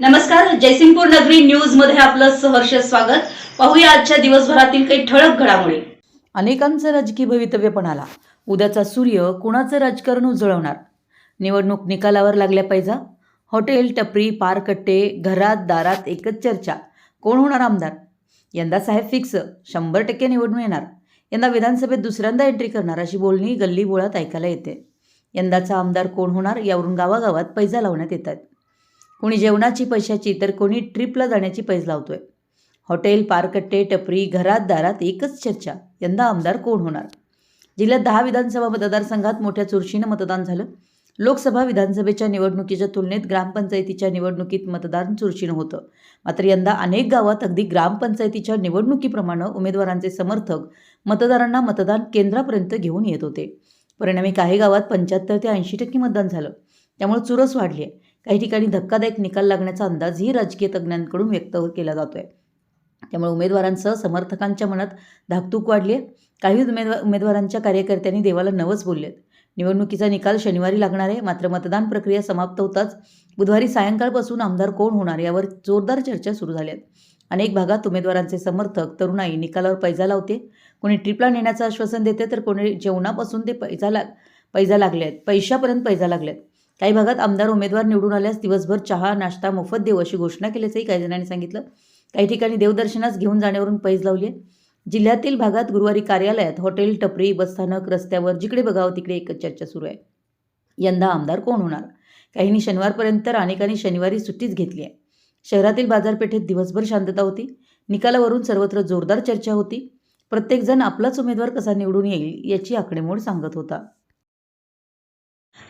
नमस्कार जयसिंगपूर नगरी न्यूजमध्ये आपलं सहर्ष स्वागत. पाहूया आजच्या दिवसभरातील काही ठळक घडामोडी. अनेकांचं राजकीय भवितव्य पण आला. उद्याचा सूर्य कुणाचं राजकारण उजळवणार? निवडणूक निकालावर लागल्या पाहिजा हॉटेल टपरी पारकट्टे घरात दारात एकच चर्चा. कोण होणार आमदार? यंदा साहेब फिक्स शंभर टक्के निवडून येणार. यंदा विधानसभेत दुसऱ्यांदा एंट्री करणार अशी बोलणी गल्ली बोळात ऐकायला येते. यंदाचा आमदार कोण होणार यावरून गावागावात पैजा लावण्यात येतात कोणी जेवणाची पैशाची तर कोणी ट्रिपला जाण्याची पैज लावतोय. हॉटेल पारकट्टे टपरी घरात दारात एकच चर्चा. यंदा आमदार कोण होणार? जिल्ह्यात दहा विधानसभा मतदारसंघात मोठ्या चुरशीनं मतदान झालं. लोकसभा विधानसभेच्या निवडणुकीच्या तुलनेत ग्रामपंचायतीच्या निवडणुकीत मतदान चुरशीनं होतं. मात्र यंदा अनेक गावात अगदी ग्रामपंचायतीच्या निवडणुकीप्रमाणे उमेदवारांचे समर्थक मतदारांना मतदान केंद्रापर्यंत घेऊन येत होते. परिणामी काही गावात पंच्याहत्तर ते ऐंशी टक्के मतदान झालं. त्यामुळे चुरस वाढली आहे काही ठिकाणी धक्कादायक निकाल लागण्याचा अंदाजही राजकीय तज्ज्ञांकडून व्यक्त केला जातो आहे त्यामुळे उमेदवारांसह समर्थकांच्या मनात धाकधूक वाढली आहे काही उमेदवार उमेदवारांच्या कार्यकर्त्यांनी देवाला नवच बोललेत. निवडणुकीचा निकाल शनिवारी लागणार आहे. मात्र मतदान प्रक्रिया समाप्त होताच बुधवारी सायंकाळपासून आमदार कोण होणार यावर जोरदार चर्चा सुरू झाल्या आहेत अनेक भागात उमेदवारांचे समर्थक तरुणाई निकालावर पैजा लावते. कोणी ट्रिपला नेण्याचं आश्वासन देते तर कोणी जेवणापासून ते पैजा लाग पैजा लागले आहेत पैशापर्यंत पैजा लागले आहेत काही भागात आमदार उमेदवार निवडून आल्यास दिवसभर चहा नाश्ता मोफत देऊ अशी घोषणा केल्याचंही काही जणांनी सांगितलं. काही ठिकाणी देवदर्शनास घेऊन जाण्यावरून पैज लावली आहे जिल्ह्यातील भागात गुरुवारी कार्यालयात हॉटेल टपरी बसस्थानक रस्त्यावर जिकडे बघावं तिकडे एकच चर्चा सुरू आहे. यंदा आमदार कोण होणार? काहींनी शनिवारपर्यंत तर अनेकांनी शनिवारी सुट्टीच घेतली आहे. शहरातील बाजारपेठेत दिवसभर शांतता होती. निकालावरून सर्वत्र जोरदार चर्चा होती. प्रत्येकजण आपलाच उमेदवार कसा निवडून येईल याची आकडेमोड सांगत होता.